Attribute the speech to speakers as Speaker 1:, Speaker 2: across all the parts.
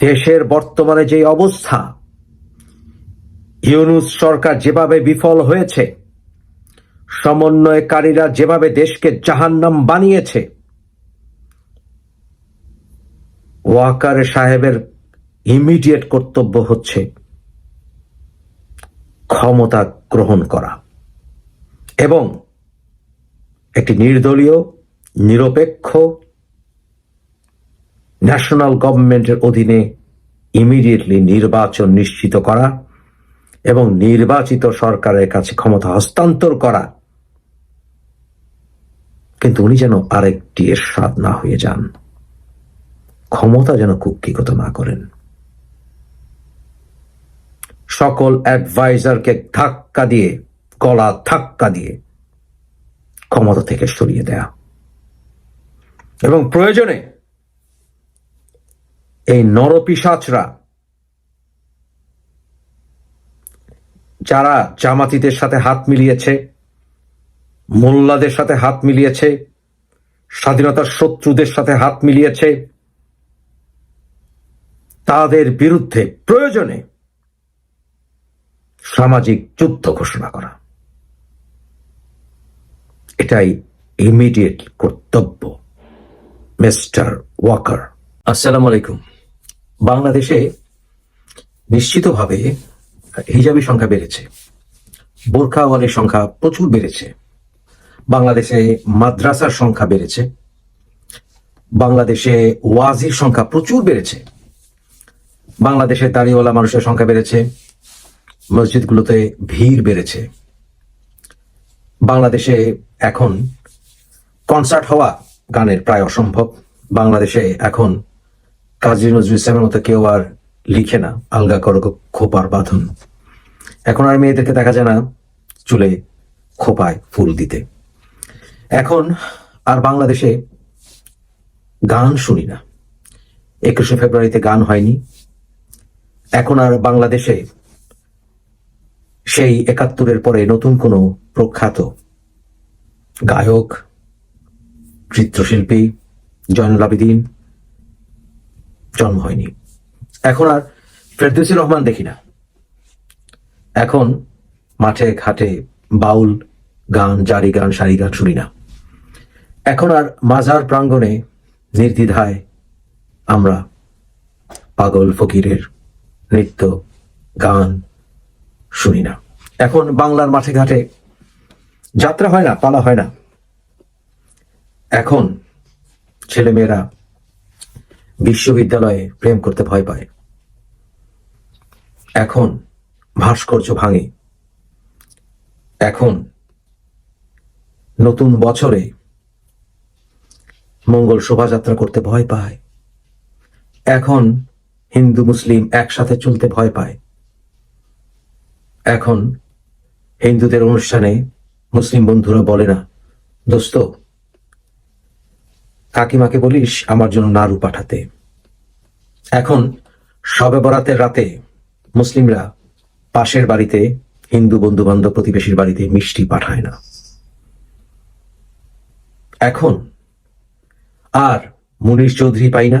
Speaker 1: দেশের বর্তমানে যে অবস্থা, ইউনুস সরকার যেভাবে বিফল হয়েছে, সমন্বয়কারীরা যেভাবে দেশকে জাহান্নাম বানিয়েছে, ওয়াকার সাহেবের ইমিডিয়েট কর্তব্য হচ্ছে ক্ষমতা গ্রহণ করা এবং একটি নির্দলীয়, নিরপেক্ষ ন্যাশনাল গভর্নমেন্টের অধীনে ইমিডিয়েটলি নির্বাচন নিশ্চিত করা এবং নির্বাচিত সরকারের কাছে ক্ষমতা হস্তান্তর করা। কিন্তু উনি যেন আরেকটি এরশাদ না হয়ে যান। ক্ষমতা যেন কুক্ষিগত না করেন। সকল অ্যাডভাইজারকে ধাক্কা দিয়ে, গলা ধাক্কা দিয়ে ক্ষমতা থেকে সরিয়ে দেয়া। এবং প্রয়োজনে এই নরপিসাচরা যারা জামাতিদের সাথে হাত মিলিয়েছে, মোল্লাদের সাথে হাত মিলিয়েছে, স্বাধীনতার শত্রুদের সাথে হাত মিলিয়েছে, তাদের বিরুদ্ধে প্রয়োজনে সামাজিক যুদ্ধ ঘোষণা করা। এটাই ইমিডিয়েট কর্তব্য, মিস্টার ওয়াকার। আসসালামু আলাইকুম। বাংলাদেশে নিশ্চিতভাবে হিজাবি সংখ্যা বেড়েছে বোরখাওয়ালের সংখ্যা প্রচুর বেড়েছে, বাংলাদেশে মাদ্রাসার সংখ্যা বেড়েছে, বাংলাদেশে ওয়াজির সংখ্যা প্রচুর বেড়েছে, বাংলাদেশে দাড়িওয়ালা মানুষের সংখ্যা বেড়েছে, মসজিদগুলোতে ভিড় বেড়েছে, বাংলাদেশে এখন কনসার্ট হওয়া গানের প্রায় অসম্ভব, বাংলাদেশে এখন কাজী নজরুল ইসলামের মতো কেউ আর লিখে না। আলগা করো খোপার বাঁধন। এখন আর মেয়েদেরকে দেখা যায় না চুলে খোপায় ফুল দিতে। এখন আর বাংলাদেশে গান শুনি না। একুশে ফেব্রুয়ারিতে গান হয়নি। এখন আর বাংলাদেশে সেই একাত্তরের পরে নতুন কোনো প্রখ্যাত গায়ক, চিত্রশিল্পী, জয়নুল আবিদিন জন্ম হয়নি। এখন আর ফেরদৌসি রহমান দেখি না। এখন মাঠে, ঘাটে, বাউল গান, জারি গান, সারি গান শুনি না। এখন আর মাজার প্রাঙ্গণে নির্দ্বিধায় আমরা পাগল ফকিরের নৃত্য, গান শুনি না। এখন বাংলার মাঠে, ঘাটে যাত্রা হয় না, পালা হয় না। এখন ছেলেমেয়েরা বিশ্ববিদ্যালয়ে প্রেম করতে ভয় পায়। এখন ভাস্কর্য ভাঙে। এখন নতুন বছরে মঙ্গল শোভাযাত্রা করতে ভয় পায়। এখন হিন্দু, মুসলিম একসাথে চলতে ভয় পায়। এখন হিন্দুদের অনুষ্ঠানে মুসলিম বন্ধুরা বলে না, দোস্ত কাকিমাকে বলিস আমার জন্য নাড়ু পাঠাতে। এখন সবে বরাতের রাতে মুসলিমরা পাশের বাড়িতে হিন্দু বন্ধু বান্ধব প্রতিবেশীর বাড়িতে মিষ্টি পাঠায় না। এখন আর মুনির চৌধুরী পাই না,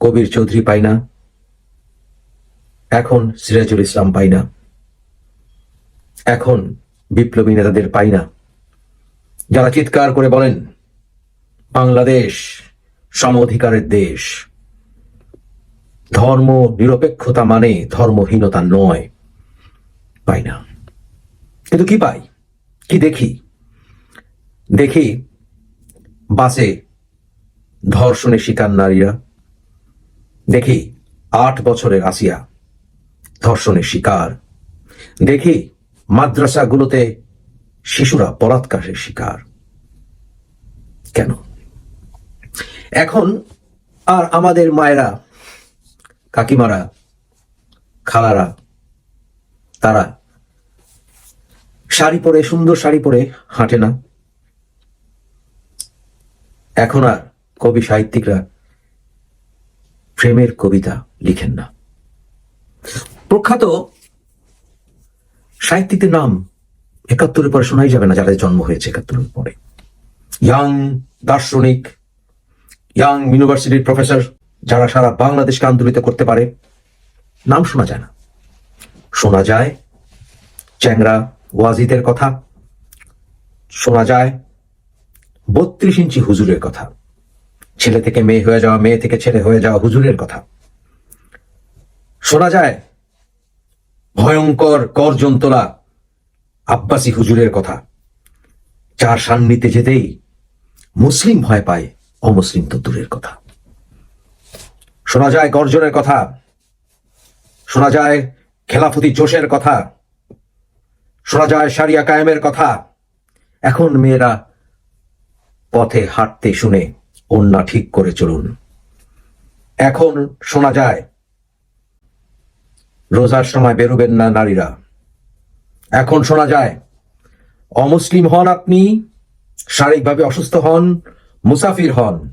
Speaker 1: কবির চৌধুরী পাই না, এখন সিরাজুল ইসলাম পাই না, এখন বিপ্লবী নেতাদের পাই না। যারা চিৎকার করে বলেন বাংলাদেশ সম অধিকারের দেশ। ধর্ম নিরপেক্ষতা মানে ধর্মহীনতা নয়। পাই না। কিন্তু কি পাই? কি দেখি? দেখি বাসে ধর্ষণের শিকার নারীরা। দেখি আট বছরের আসিয়া ধর্ষণের শিকার। দেখি মাদ্রাসাগুলোতে শিশুরা বলাৎকারের শিকার। কেন? এখন আর আমাদের মায়েরা, কাকিমারা, খালারা, তারা শাড়ি পরে, সুন্দর শাড়ি পরে হাঁটে না। এখন আর কবি সাহিত্যিকরা প্রেমের কবিতা লিখেন না। প্রখ্যাত সাহিত্যিকদের নাম একাত্তরের পরে শোনাই যাবে না, যাদের জন্ম হয়েছে একাত্তরের পরে। ইয়াং দার্শনিক ইয়াং ইউনিভার্সিটির প্রফেসর যারা সারা বাংলাদেশকে আন্দোলিত করতে পারে, নাম শোনা যায় না। শোনা যায় চ্যাংরা ওয়াজিদের কথা, শোনা যায় বত্রিশ ইঞ্চি হুজুরের কথা, ছেলে থেকে মেয়ে হয়ে যাওয়া, মেয়ে থেকে ছেলে হয়ে যাওয়া হুজুরের কথা। শোনা যায় ভয়ঙ্কর গর্জন তোলা আব্বাসী হুজুরের কথা, যার সান্নিধ্যে যেতেই মুসলিম ভয় পায় অমুসলিম তো দূরের কথা। শোনা যায় গর্জনের কথা। শোনা যায় খেলাফতি জোশের কথা। শোনা যায় সারিয়া কায়েমের কথা। এখন মেয়েরা পথে হাঁটতে শুনে অন্যা ঠিক করে চলুন। এখন শোনা যায়, রোজার সময় বেরোবেন না নারীরা। এখন শোনা যায়, অমুসলিম হন আপনি, শারীরিকভাবে অসুস্থ হন মুসাফির হন।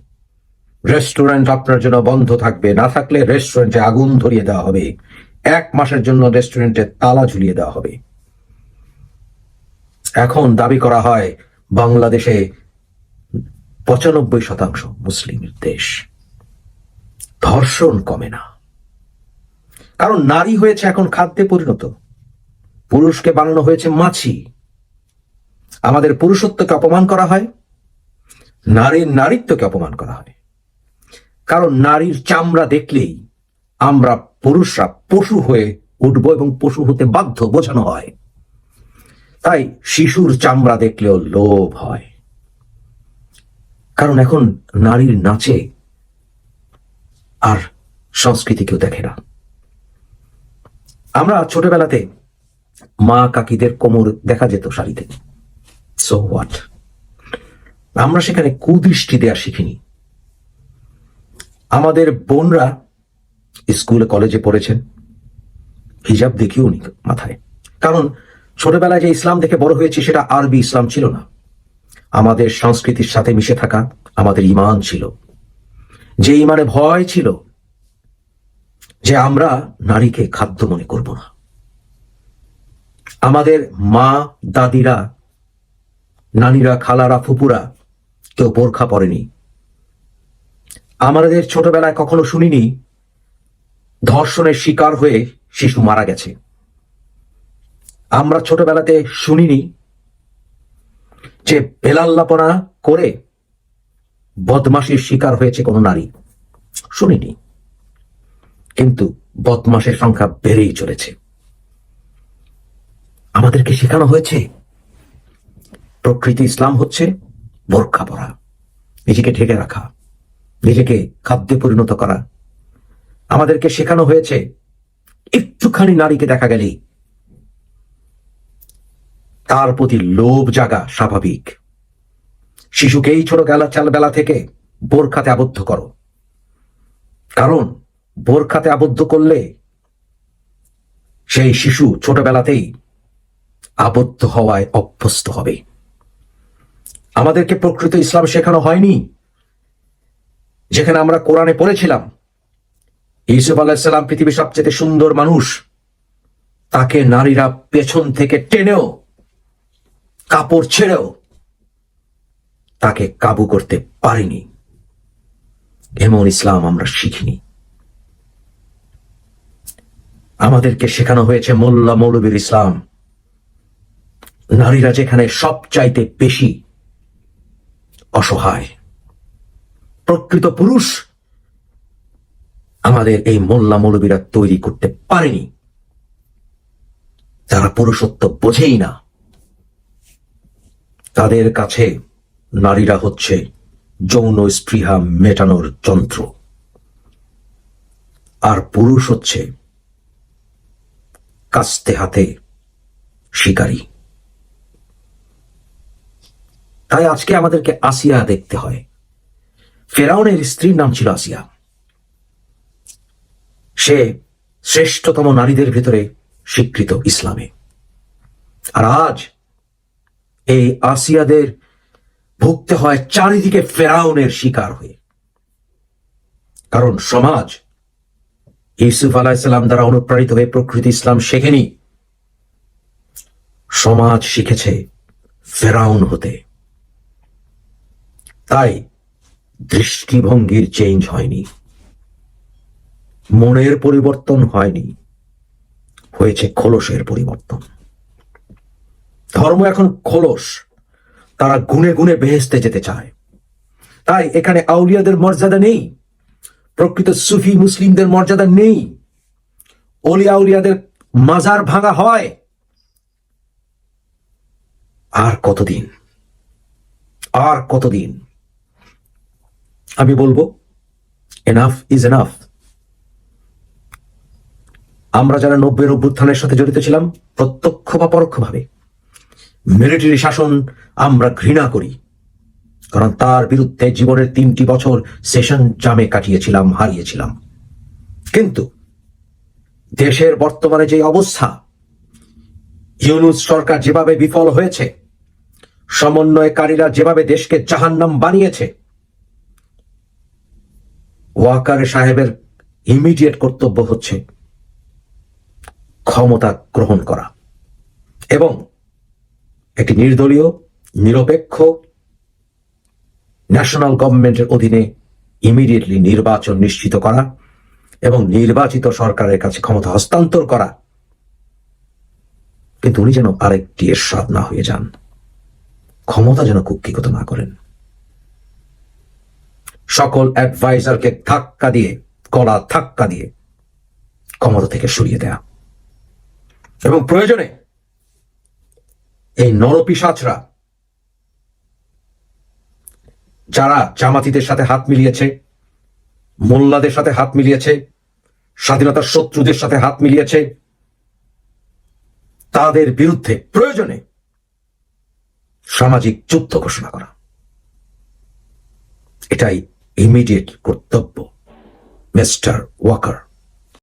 Speaker 1: রেস্টুরেন্ট আপনার জন্য বন্ধ থাকবে। না থাকলে রেস্টুরেন্টে আগুন ধরিয়ে দেওয়া হবে। এক মাসের জন্য রেস্টুরেন্টে তালা ঝুলিয়ে দেওয়া হবে। এখন দাবি করা হয়, বাংলাদেশে পঁচানব্বই শতাংশ মুসলিমের দেশ। ধর্ষণ কমে না। কারণ নারী হয়েছে এখন খাদ্যে পরিণত। পুরুষকে বানানো হয়েছে মাছি। আমাদের পুরুষত্বকে অপমান করা হয়। নারীর নারীত্বকে অপমান করা হয়। কারণ নারীর চামড়া দেখলেই আমরা পুরুষরা পশু হয়ে উঠব এবং পশু হতে বাধ্য বোঝানো হয়। তাই শিশুর চামড়া দেখলেও লোভ হয়। কারণ এখন নারীর নাচে আর সংস্কৃতি কেউ দেখে না। আমরা ছোটবেলাতে মা কাকিদের কোমর দেখা যেত শাড়িতে। সো হোয়াট আমরা সেখানে কুদৃষ্টি দেওয়া শিখিনি। আমাদের বোনরা স্কুলে, কলেজে পড়েছেন। হিজাব দেখিও নি মাথায়। কারণ ছোটবেলায় যে ইসলাম দেখে বড় হয়েছে, সেটা আরবি ইসলাম ছিল না। আমাদের সংস্কৃতির সাথে মিশে থাকা আমাদের ইমান ছিল। যে ইমানে ভয় ছিল, যে আমরা নারীকে খাদ্য মনে করব না। আমাদের মা, দাদিরা, নানিরা, খালারা, ফুপুরা কেউ বোরখা পরেনি। আমাদের ছোটবেলায় কখনো শুনিনি, ধর্ষণের শিকার হয়ে শিশু মারা গেছে। আমরা ছোটবেলাতে শুনিনি যে বেলাল্লাপনা করে বদমাসের শিকার হয়েছে কোনো নারী। শুনিনি। কিন্তু বদমাসের সংখ্যা বেড়েই চলেছে। আমাদেরকে শেখানো হয়েছে, প্রকৃতি ইসলাম হচ্ছে বোরখা পরা, নিজেকে ঢেকে রাখা, নিজেকে খাদ্যে পরিণত করা। আমাদেরকে শেখানো হয়েছে, একটুখানি নারীকে দেখা গেলেই তার প্রতি লোভ জাগা স্বাভাবিক। শিশুকেই ছোট গেলা চাল বেলা থেকে বোরখাতে আবদ্ধ করো। কারণ বোরখাতে আবদ্ধ করলে সেই শিশু ছোটবেলাতেই আবদ্ধ হওয়ায় অভ্যস্ত হবে। আমাদেরকে প্রকৃত ইসলাম শেখানো হয়নি, যেখানে আমরা কোরআনে পড়েছিলাম। ইসুফ আলাহিসাল্লাম পৃথিবীর সবচেয়ে সুন্দর মানুষ। তাকে নারীরা পেছন থেকে টেনেও, কাপড় ছেড়েও তাকে কাবু করতে পারেনি। এমন ইসলাম আমরা শিখিনি। আমাদেরকে শেখানো হয়েছে মোল্লা মৌলবীর ইসলাম। নারীরা যেখানে সবচাইতে বেশি অসহায়। প্রকৃত পুরুষ আমাদের এই মোল্লা মৌলবীরা তৈরি করতে পারেনি। যারা পুরুষত্ব বোঝেই না, তাদের কাছে নারীরা হচ্ছে যৌন স্পৃহা মেটানোর যন্ত্র। আর পুরুষ হচ্ছে কাস্তে হাতে শিকারী। তাই আজকে আমাদেরকে আসিয়া দেখতে হয়। ফেরাউনের স্ত্রীর নাম ছিল আসিয়া। সে শ্রেষ্ঠতম নারীদের ভিতরে স্বীকৃত ইসলামে। আর আজ এই আসিয়াদের ভুগতে হয় চারিদিকে ফেরাউনের শিকার হয়ে। কারণ সমাজ ইউসুফ আলাহিসাল্লাম দ্বারা অনুপ্রাণিত হয়ে প্রকৃতি ইসলাম শেখেনি। সমাজ শিখেছে ফেরাউন হতে। তাই দৃষ্টিভঙ্গির চেঞ্জ হয়নি। মনের পরিবর্তন হয়নি। হয়েছে খোলসের পরিবর্তন। ধর্ম এখন খোলস। তারা গুনে গুনে বেহেস্তে যেতে চায়। তাই এখানে আউলিয়াদের মর্যাদা নেই। প্রকৃত সুফি মুসলিমদের মর্যাদা নেই। অলি আউলিয়াদের মাজার ভাঙা হয়। আর কতদিন? আর কতদিন? আমি বলব এনাফ ইজ এনাফ আমরা যারা নব্বের অভ্যুত্থানের সাথে জড়িত ছিলাম, প্রত্যক্ষ বা পরোক্ষভাবে মিলিটারি শাসন আমরা ঘৃণা করি, কারণ তার বিরুদ্ধে জীবনের তিনটি বছর সেশন জামে কাটিয়েছিলাম, হারিয়েছিলাম। কিন্তু দেশের বর্তমানে যে অবস্থা, ইউনুস সরকার যেভাবে বিফল হয়েছে, সমন্বয়কারীরা যেভাবে দেশকে জাহান্নাম বানিয়েছে ওয়াকার সাহেবের ইমিডিয়েট কর্তব্য হচ্ছে ক্ষমতা গ্রহণ করা এবং একটি নির্দলীয়, নিরপেক্ষ ন্যাশনাল গভর্নমেন্টের অধীনে ইমিডিয়েটলি নির্বাচন নিশ্চিত করা এবং নির্বাচিত সরকারের কাছে ক্ষমতা হস্তান্তর করা। কিন্তু উনি যেন আরেকটি এরশাদ না হয়ে যান। ক্ষমতা যেন কুক্ষিগত না করেন। সকল অ্যাডভাইজারকে ধাক্কা দিয়ে, গলা ধাক্কা দিয়ে ক্ষমতা থেকে সরিয়ে দেয়া। এবং প্রয়োজনে এই নরপিসাচরা যারা জামাতিদের সাথে হাত মিলিয়েছে, মোল্লাদের সাথে হাত মিলিয়েছে স্বাধীনতার শত্রুদের সাথে হাত মিলিয়েছে, তাদের বিরুদ্ধে প্রয়োজনে সামাজিক যুদ্ধ ঘোষণা করা। এটাই ইমিডিয়েট কর্তব্য মিস্টার ওয়াকার।